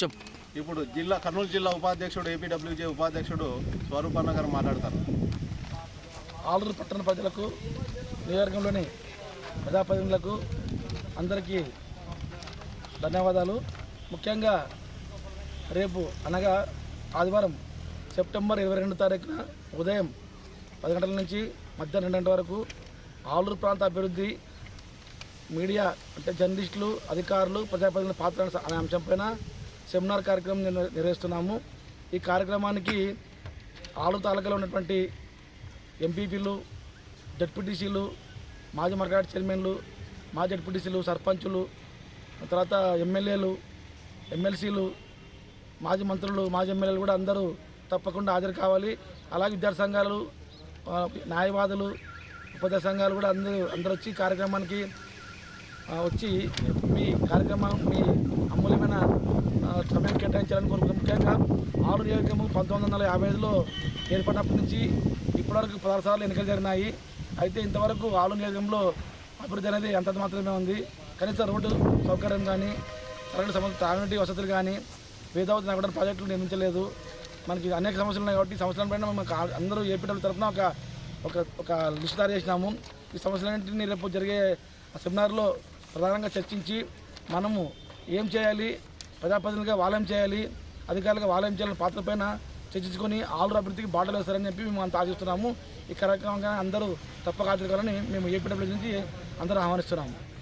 చెప్ ఇప్పుడు జిల్లా కర్నూలు జిల్లా ఉపాధ్యక్షుడు ఏపీడబ్ల్యూజే ఉపాధ్యక్షుడు స్వరూపన్న గారు మాట్లాడతారు. ఆలూరు పట్టణ ప్రజలకు నియోజకవర్గంలోని ప్రజాప్రతినిధులకు అందరికీ ధన్యవాదాలు. ముఖ్యంగా రేపు అనగా ఆదివారం సెప్టెంబర్ ఇరవై రెండు తారీఖున ఉదయం పది గంటల నుంచి మధ్యాహ్నం రెండు గంటల వరకు ఆలూరు ప్రాంత అభివృద్ధి మీడియా అంటే జర్నలిస్టులు అధికారులు ప్రజాప్రతినిధుల పాత్ర అనే అంశంపైన సెమినార్ కార్యక్రమం నిర్వహిస్తున్నాము. ఈ కార్యక్రమానికి ఆలు తాలూకాలో ఉన్నటువంటి ఎంపీపీలు జడ్పీటీసీలు మాజీ మార్కెట్ చైర్మన్లు మాజీ జడ్పీటీసీలు సర్పంచులు తర్వాత ఎమ్మెల్యేలు ఎమ్మెల్సీలు మాజీ మంత్రులు మాజీ ఎమ్మెల్యేలు కూడా అందరూ తప్పకుండా హాజరు కావాలి. అలాగే విద్యార్థి సంఘాలు న్యాయవాదులు ఉపాధ్యాయ సంఘాలు కూడా అందరూ అందరూ వచ్చి కార్యక్రమానికి వచ్చి మీ కార్యక్రమం మీ అమూల్యమైన సమయం కేటాయించాలని కోరుకుంటున్నాం ముఖ్యంగా ఆరు నియోజకము పంతొమ్మిది వందల యాభై ఐదులో ఏర్పడినప్పటి నుంచి ఇప్పటివరకు పదహారు సార్లు ఎన్నికలు జరిగినాయి. అయితే ఇంతవరకు ఆలు నియోజకంలో అభివృద్ధి అనేది అంత మాత్రమే ఉంది. కనీసం రోడ్డు సౌకర్యం కానీ తరగతి సమస్య తాగునీటి వసతులు కానీ వేదావతి నగడం ప్రాజెక్టులు నిర్మించలేదు. మనకి అనేక సమస్యలు ఉన్నాయి కాబట్టి ఈ సమస్యల పైన మనకు అందరూ ఏపీడబ్ల్యూ తరఫున ఒక ఒక ఒక లిస్ట్ తయారు చేసినాము. ఈ సమస్యలన్నింటినీ రేపు జరిగే సెమినార్లో ప్రధానంగా చర్చించి మనము ఏం చేయాలి? ప్రజాప్రతినిధులుగా వాళ్ళేం చేయాలి? అధికారులుగా వాళ్ళేం చేయాలని పాత్ర పైన చర్చించుకొని ఆలూరు అభివృద్ధికి బాటలు వేస్తారని చెప్పి మేము అంత ఆశిస్తున్నాము. ఈ కార్యక్రమంగా అందరూ తప్పక హాజరు మేము ఏపీడబ్ల్యూ నుంచి అందరూ ఆహ్వానిస్తున్నాము.